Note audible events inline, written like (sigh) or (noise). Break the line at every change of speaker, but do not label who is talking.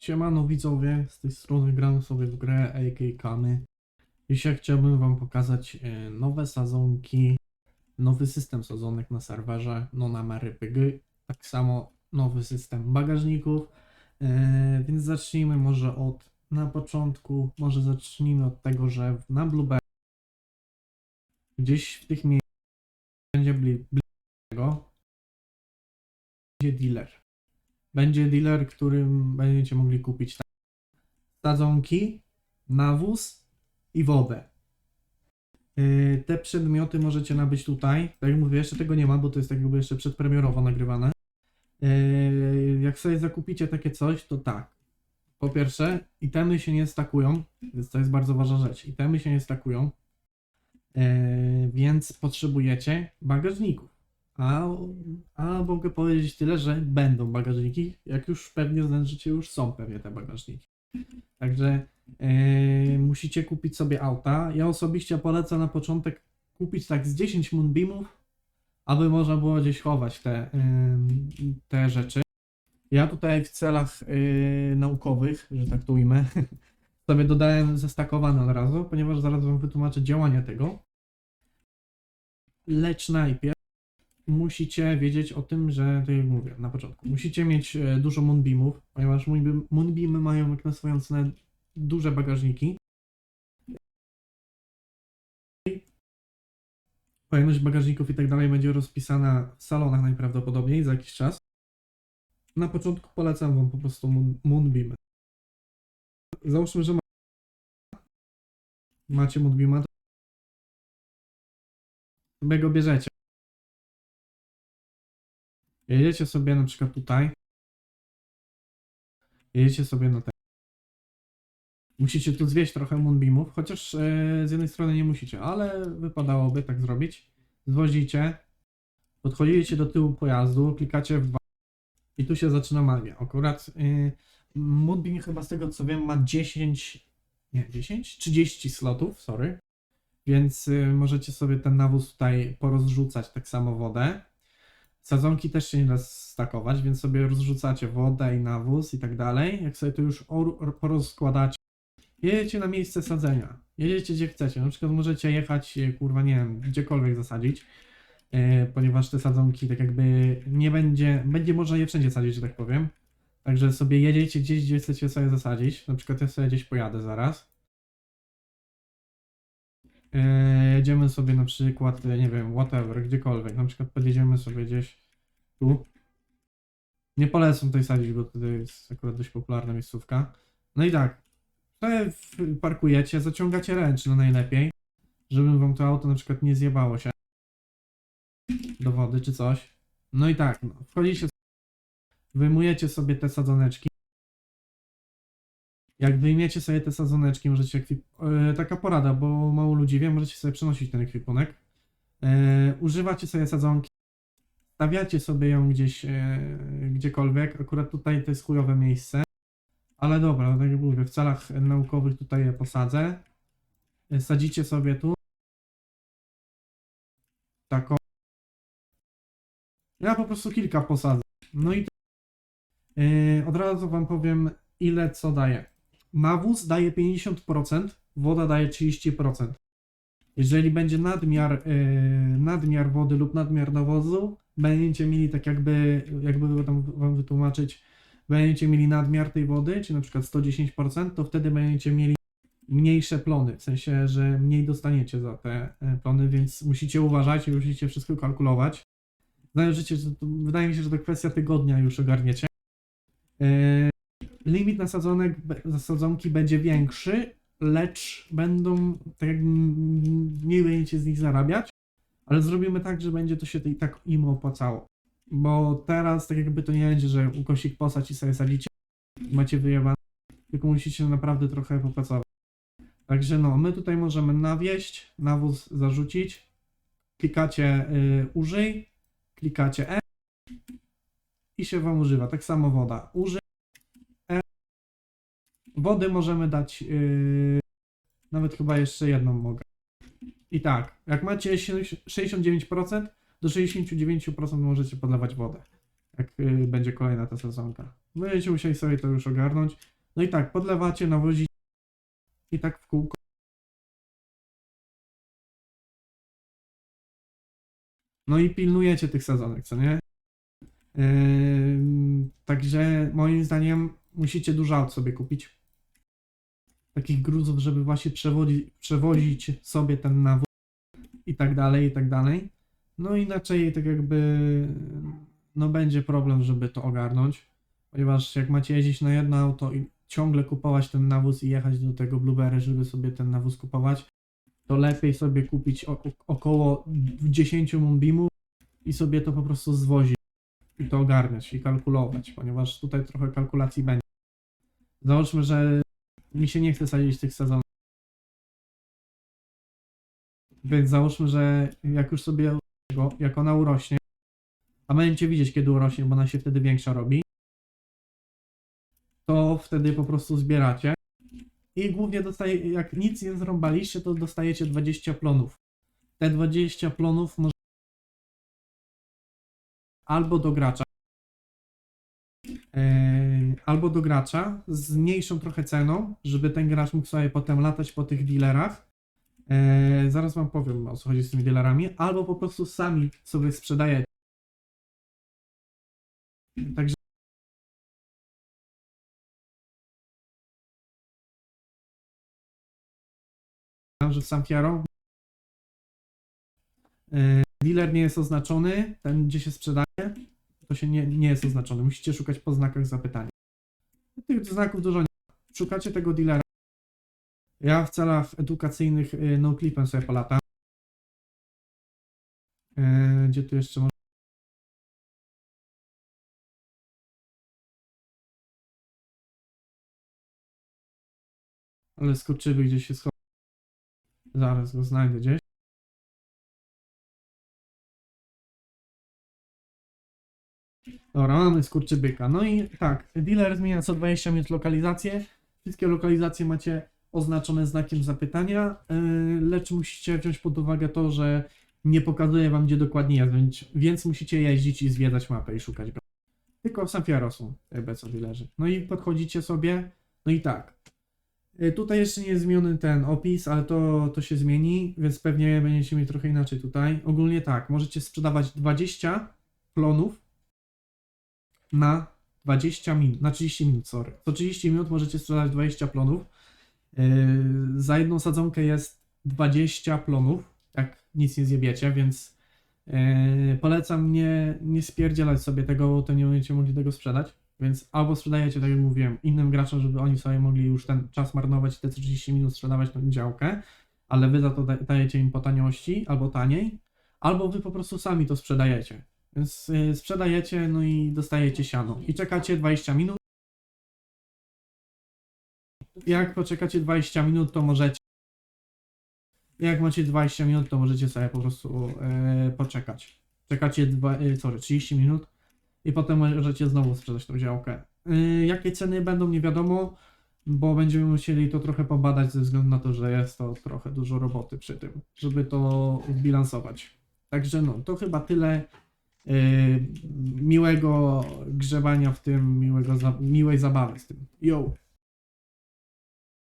Siemano widzowie, z tej strony gram sobie w grę AK Kamy. Dzisiaj chciałbym wam pokazać e, nowe sadzonki, nowy system sadzonek na serwerze NonaMRPG, tak samo nowy system bagażników, e, więc zacznijmy może od, na początku, może zacznijmy od tego, że na Blueberry gdzieś w tych miejscach będzie bli, bliskiego będzie dealer będzie dealer, którym będziecie mogli kupić sadzonki, nawóz i wodę. Yy, Te przedmioty możecie nabyć tutaj. Tak jak mówię, jeszcze tego nie ma, bo to jest tak jakby jeszcze przedpremierowo nagrywane. Yy, Jak sobie zakupicie takie coś, to tak. Po pierwsze, itemy się nie stakują, więc to jest bardzo ważna rzecz. Itemy się nie stakują, yy, więc potrzebujecie bagażników. A, a mogę powiedzieć tyle, że będą bagażniki, jak już pewnie zdążycie, już są pewnie te bagażniki. Także e, musicie kupić sobie auta. Ja osobiście polecam na początek kupić tak z 10 moonbeamów, aby można było gdzieś chować te, te rzeczy. Ja tutaj w celach e, naukowych, że tak to ujmę, (laughs) sobie dodałem zestakowane od razu, ponieważ zaraz wam wytłumaczę działanie tego. Lecz najpierw musicie wiedzieć o tym, że, tak jak mówię na początku, musicie mieć e, dużo moonbeamów, ponieważ moonbeam- moonbeamy mają jak na swoją cenę duże bagażniki. Pojemność bagażników i tak dalej będzie rozpisana w salonach najprawdopodobniej za jakiś czas. Na początku polecam wam po prostu moon, moonbeamy. Załóżmy, że ma- macie moonbeama, to go bierzecie. Jedziecie sobie na przykład tutaj. Jedziecie sobie na ten. Musicie tu zwieść trochę moonbeamów, chociaż e, z jednej strony nie musicie, ale wypadałoby tak zrobić. Zwozicie, podchodzicie do tyłu pojazdu, klikacie w i tu się zaczyna magia. Akurat e, moonbeam chyba z tego co wiem ma 10, nie 10, 30 slotów, sorry. Więc e, możecie sobie ten nawóz tutaj porozrzucać, tak samo wodę. Sadzonki też się nie da stakować, więc sobie rozrzucacie wodę i nawóz i tak dalej. Jak sobie to już or- porozkładacie, jedziecie na miejsce sadzenia. Jedziecie gdzie chcecie. Na przykład możecie jechać, e, kurwa, nie wiem, gdziekolwiek zasadzić, e, ponieważ te sadzonki tak jakby nie będzie, będzie można je wszędzie sadzić, że tak powiem. Także sobie jedziecie gdzieś, gdzie chcecie sobie zasadzić. Na przykład ja sobie gdzieś pojadę zaraz. E, jedziemy sobie na przykład, e, nie wiem, whatever, gdziekolwiek. Na przykład podjedziemy sobie gdzieś tu. Nie polecam tutaj sadzić, bo tutaj jest akurat dość popularna miejscówka. No i tak, parkujecie, zaciągacie ręczne najlepiej, żeby wam to auto na przykład nie zjebało się do wody czy coś. No i tak, no, wchodzicie, wyjmujecie sobie te sadzoneczki. Jak wyjmiecie sobie te sadzoneczki, możecie ekwip... e, taka porada, bo mało ludzi wie, możecie sobie przenosić ten ekwipunek. E, używacie sobie sadzonki, stawiacie sobie ją gdzieś, e, gdziekolwiek. Akurat tutaj to jest chujowe miejsce. Ale dobra, tak jak mówię, w celach naukowych tutaj je posadzę. Sadzicie sobie tu. Taką. Ja po prostu kilka posadzę. No i e, od razu wam powiem, ile co daje. Nawóz daje 50%, woda daje 30%. Jeżeli będzie nadmiar, yy, nadmiar wody lub nadmiar nawozu, będziecie mieli tak jakby, jakby tam wam wytłumaczyć, będziecie mieli nadmiar tej wody, czy na przykład 110%, to wtedy będziecie mieli mniejsze plony, w sensie, że mniej dostaniecie za te e, plony, więc musicie uważać i musicie wszystko kalkulować. Zależycie, że to, wydaje mi się, że to kwestia tygodnia już ogarniecie. Yy, limit nasadzonek, be- zasadzonki będzie większy, lecz będą, tak jak mniej będziecie z nich zarabiać, ale zrobimy tak, że będzie to się i tak im opłacało. Bo teraz tak jakby to nie będzie, że ukosik posać i sobie sadzicie, macie wyjebane, tylko musicie naprawdę trochę popracować. Także no, my tutaj możemy nawieść, nawóz zarzucić, klikacie y, użyj, klikacie E i się wam używa. Tak samo woda. Użyj. Wody możemy dać yy, nawet chyba jeszcze jedną mogę. I tak, jak macie 69%, do 69% możecie podlewać wodę. jak y, będzie kolejna ta sezonka. Będziecie musieli sobie to już ogarnąć. No i tak, podlewacie, nawozicie i tak w kółko. No i pilnujecie tych sezonek, co nie? Ym, także moim zdaniem musicie dużo aut sobie kupić. Takich gruzów, żeby właśnie przewozić sobie ten nawóz i tak dalej, i tak dalej. No inaczej tak jakby no będzie problem, żeby to ogarnąć, ponieważ jak macie jeździć na jedno auto i ciągle kupować ten nawóz i jechać do tego Blueberry, żeby sobie ten nawóz kupować, to lepiej sobie kupić około 10 Moonbeamów i sobie to po prostu zwozić i to ogarniać i kalkulować, ponieważ tutaj trochę kalkulacji będzie. Załóżmy, że mi się nie chce sadzić tych sezonów. Więc załóżmy, że jak już sobie jak ona urośnie, a będziecie widzieć kiedy urośnie, bo ona się wtedy większa robi, to wtedy po prostu zbieracie i głównie dostaje, jak nic nie zrąbaliście, to dostajecie 20 plonów. Te 20 plonów może albo do gracza, Eee, albo do gracza z mniejszą trochę ceną, żeby ten gracz mógł sobie potem latać po tych dealerach. Eee, zaraz wam powiem o co chodzi z tymi dealerami, albo po prostu sami sobie sprzedajecie. Także że sam Fiaro Eee, dealer nie jest oznaczony, ten gdzie się sprzedaje, to się nie, nie jest oznaczony. Musicie szukać po znakach zapytania. Tych znaków dużo nie. Szukacie tego dealera. Ja w celach edukacyjnych y, no clipem sobie polatam. E, Gdzie tu jeszcze może... Ale skurczywy gdzieś się schował. Zaraz go znajdę gdzieś. Dobra, mamy skurczybyka. No i tak, dealer zmienia co 20 minut lokalizację. Wszystkie lokalizacje macie oznaczone znakiem zapytania, yy, lecz musicie wziąć pod uwagę to, że nie pokazuje wam, gdzie dokładnie jest, więc, musicie jeździć i zwiedzać mapę i szukać. Tylko w Sanfiaro są jakby co dealerzy. No i podchodzicie sobie, no i tak. Yy, Tutaj jeszcze nie jest zmieniony ten opis, ale to, to się zmieni, więc pewnie będziecie mieć trochę inaczej tutaj. Ogólnie tak, możecie sprzedawać 20 klonów na 20 minut, na 30 minut, sorry. Co 30 minut możecie sprzedać 20 plonów. Yy, za jedną sadzonkę jest 20 plonów, jak nic nie zjebiecie, więc yy, polecam nie, nie spierdzielać sobie tego, bo to nie będziecie mogli tego sprzedać. Więc albo sprzedajecie, tak jak mówiłem, innym graczom, żeby oni sobie mogli już ten czas marnować i te 30 minut sprzedawać tą działkę, ale wy za to da- dajecie im po taniości albo taniej, albo wy po prostu sami to sprzedajecie. Y, sprzedajecie, no i dostajecie siano. I czekacie 20 minut. Jak poczekacie 20 minut, to możecie. Jak macie 20 minut, to możecie sobie po prostu y, poczekać. Czekacie dwa, y, sorry, 30 minut i potem możecie znowu sprzedać tą działkę. Y, jakie ceny będą, nie wiadomo, bo będziemy musieli to trochę pobadać ze względu na to, że jest to trochę dużo roboty przy tym, żeby to zbilansować. Także no, to chyba tyle. Yy, miłego grzebania w tym, miłego, miłej zabawy z tym. Yo!